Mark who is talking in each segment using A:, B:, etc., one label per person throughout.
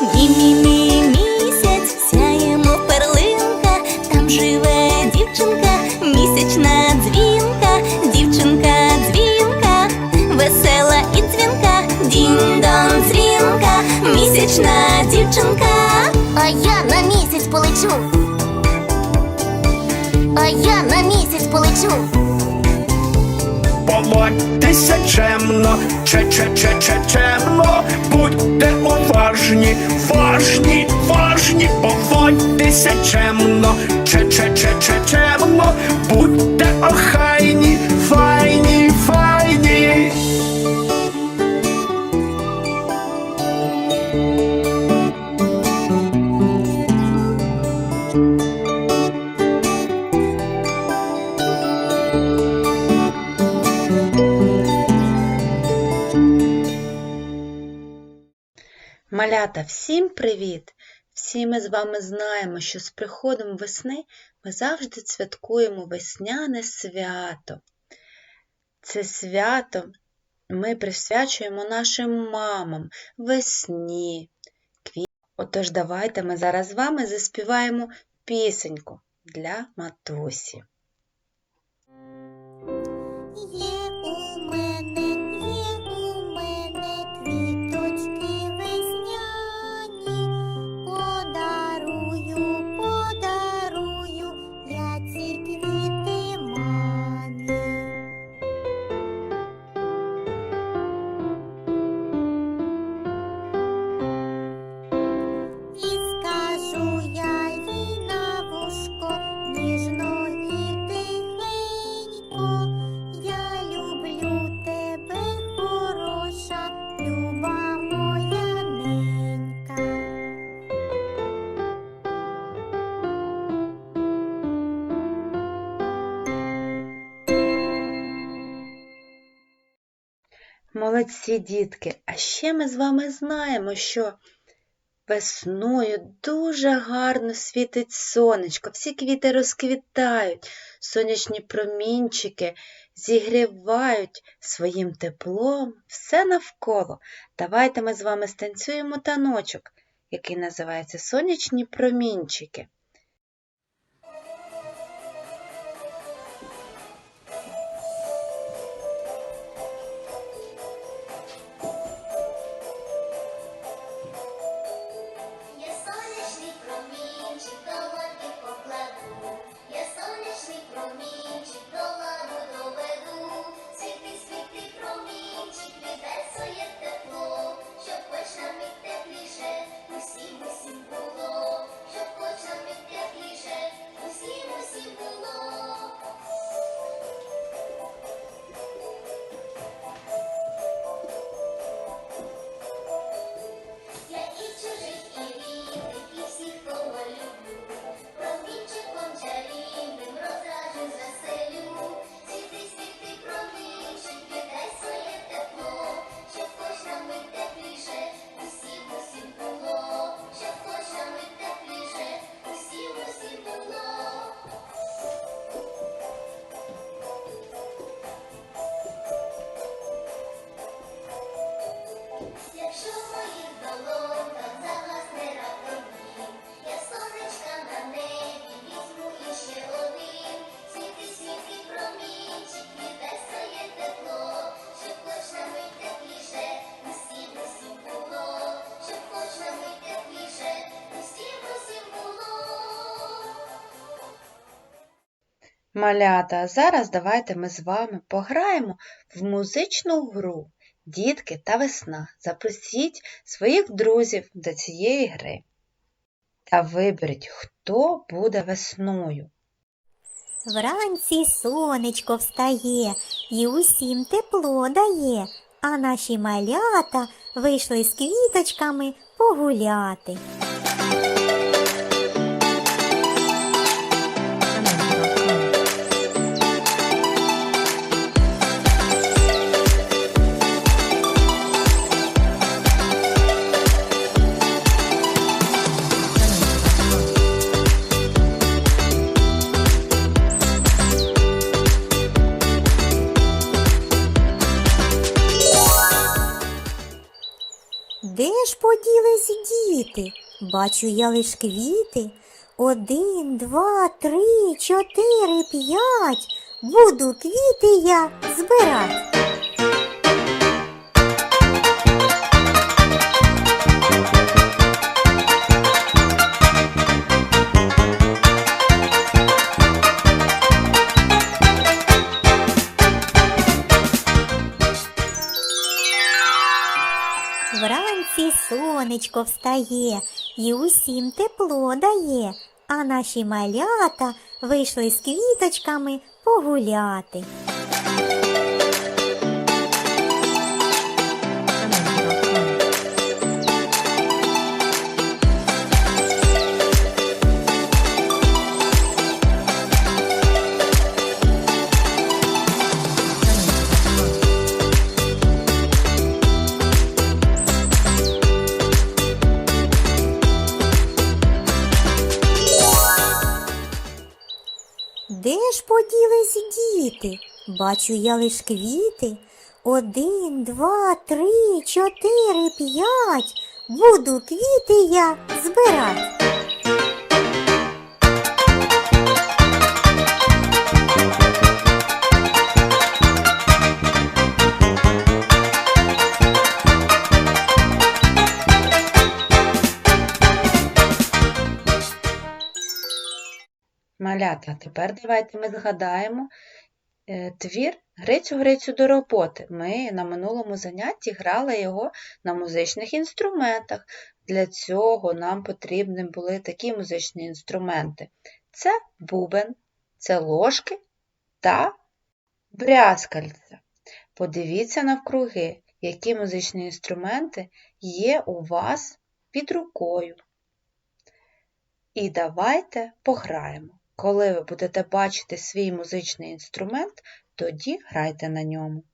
A: Мі-мі-мі місяць, сяємо перлинка, там живе дівчинка, місячна дзвінка, дівчинка дзвінка, весела і дзвінка, дінь-дон місячна дівчинка.
B: А я на місяць полечу. А я на місяць полечу.
C: Поводьтеся чемно, че-че-че-че чемно, будьте уважні, важні, важні, поводьтеся чемно, че-че-че-че чемно, будьте охайні, файні, файні.
D: Малята, всім привіт! Всі ми з вами знаємо, що з приходом весни ми завжди святкуємо весняне свято. Це свято ми присвячуємо нашим мамам, весні. Отож, давайте ми зараз з вами заспіваємо пісеньку для матусі. Молодці дітки! А ще ми з вами знаємо, що весною дуже гарно світить сонечко, всі квіти розквітають, сонячні промінчики зігрівають своїм теплом все навколо. Давайте ми з вами станцюємо таночок, який називається Сонячні промінчики. Малята, зараз давайте ми з вами пограємо в музичну гру Дітки та весна. Запросіть своїх друзів до цієї гри та виберіть, хто буде весною.
E: Вранці сонечко встає і усім тепло дає, а наші малята вийшли з квіточками погуляти. Де ж поділись діти? Бачу я лиш квіти. Один, два, три, чотири, п'ять. Буду квіти я збирать. Вранці сонечко встає і усім тепло дає, а наші малята вийшли з квіточками погуляти. Де ж поділись діти? Бачу я лиш квіти. Один, два, три, чотири, п'ять. Буду квіти я збирать.
D: Малята, тепер давайте ми згадаємо е, твір Грицю Грицю до роботи. Ми на минулому занятті грали його на музичних інструментах. Для цього нам потрібні були такі музичні інструменти. Це бубен, це ложки та брязкальця. Подивіться навкруги, які музичні інструменти є у вас під рукою. І давайте пограємо. Коли ви будете бачити свій музичний інструмент, тоді грайте на ньому.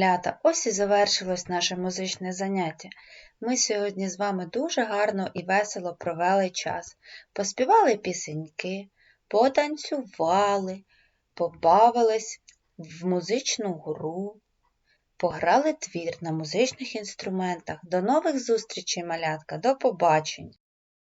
D: Малята, ось і завершилось наше музичне заняття. Ми сьогодні з вами дуже гарно і весело провели час. Поспівали пісеньки, потанцювали, побавились в музичну гру, пограли твір на музичних інструментах. До нових зустрічей, малятка, до побачення!